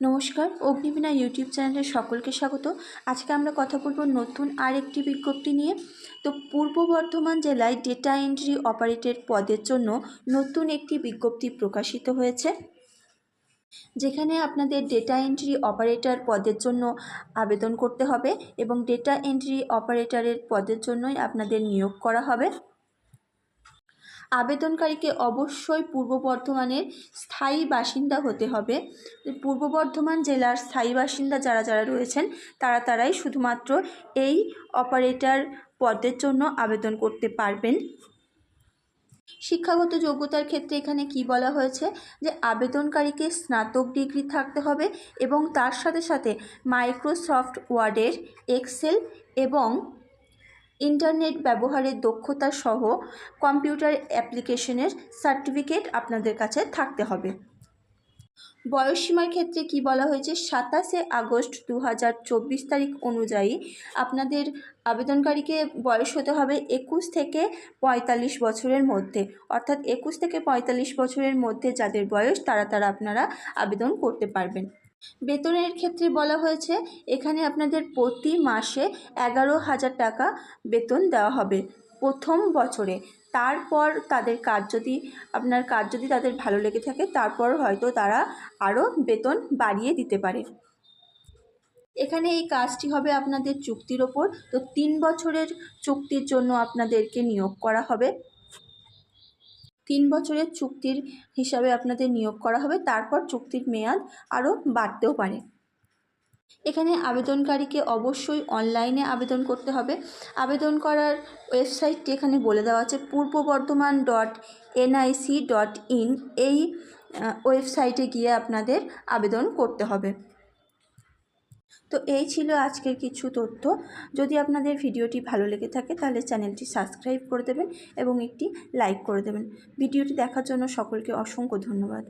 নমস্কার, অগ্নিবীণা ইউটিউব চ্যানেলে সকলকে স্বাগত। আজকে আমরা কথা বলব নতুন আর একটি বিজ্ঞপ্তি নিয়ে। তো পূর্ব বর্ধমান জেলায় ডেটা এন্ট্রি অপারেটর পদের জন্য নতুন একটি বিজ্ঞপ্তি প্রকাশিত হয়েছে। যেখানে আপনাদের ডেটা এন্ট্রি অপারেটর পদের জন্য আবেদন করতে হবে এবং ডেটা এন্ট্রি অপারেটরের পদের জন্যই আপনাদের নিয়োগ করা হবে। আবেদনকারীকে অবশ্যই পূর্ব বর্ধমানের স্থায়ী বাসিন্দা হতে হবে। পূর্ব বর্ধমান জেলার স্থায়ী বাসিন্দা যারা যারা রয়েছেন, তারা, তারাই শুধুমাত্র এই অপারেটর পদের জন্য আবেদন করতে পারবেন। শিক্ষাগত যোগ্যতার ক্ষেত্রে এখানে কি বলা হয়েছে? যে আবেদনকারীকে স্নাতক ডিগ্রি থাকতে হবে এবং তার সাথে সাথে মাইক্রোসফট ওয়ার্ডের এক্সেল এবং ইন্টারনেট ব্যবহারের দক্ষতা সহ কম্পিউটার অ্যাপ্লিকেশনের সার্টিফিকেট আপনাদের কাছে থাকতে হবে। বয়সসীমার ক্ষেত্রে কি বলা হয়েছে? সাতাশে আগস্ট দু হাজার চব্বিশ তারিখ অনুযায়ী আপনাদের আবেদনকারীকে বয়স হতে হবে একুশ থেকে পঁয়তাল্লিশ বছরের মধ্যে। অর্থাৎ একুশ থেকে পঁয়তাল্লিশ বছরের মধ্যে যাদের বয়স, তারা তারা আপনারা আবেদন করতে পারবেন। বেতনের ক্ষেত্রে বলা হয়েছে, এখানে আপনাদের প্রতি মাসে এগারো হাজার টাকা বেতন দেওয়া হবে প্রথম বছরে। তারপর তাদের কাজ যদি, আপনার কাজ যদি তাদের ভালো লেগে থাকে, তারপর হয়তো তারা আরও বেতন বাড়িয়ে দিতে পারে। এখানে এই কাজটি হবে আপনাদের চুক্তির ওপর। তো তিন বছরের চুক্তির জন্য আপনাদেরকে নিয়োগ করা হবে। তিন বছরের চুক্তির হিসাবে আপনাদের নিয়োগ করা হবে, তারপর চুক্তির মেয়াদ আরও বাড়তেও পারে। এখানে আবেদনকারীকে অবশ্যই অনলাইনে আবেদন করতে হবে। আবেদন করার ওয়েবসাইটটি এখানে বলে দেওয়া আছে, Purba Bardhaman dot NIC dot in এই ওয়েবসাইটে গিয়ে আপনাদের আবেদন করতে হবে। তো এই ছিল আজকের কিছু তথ্য। যদি আপনাদের ভিডিওটি ভালো লেগে থাকে তাহলে চ্যানেলটি সাবস্ক্রাইব করে দেবেন এবং একটি লাইক করে দেবেন। ভিডিওটি দেখার জন্য সকলকে অসংখ্য ধন্যবাদ।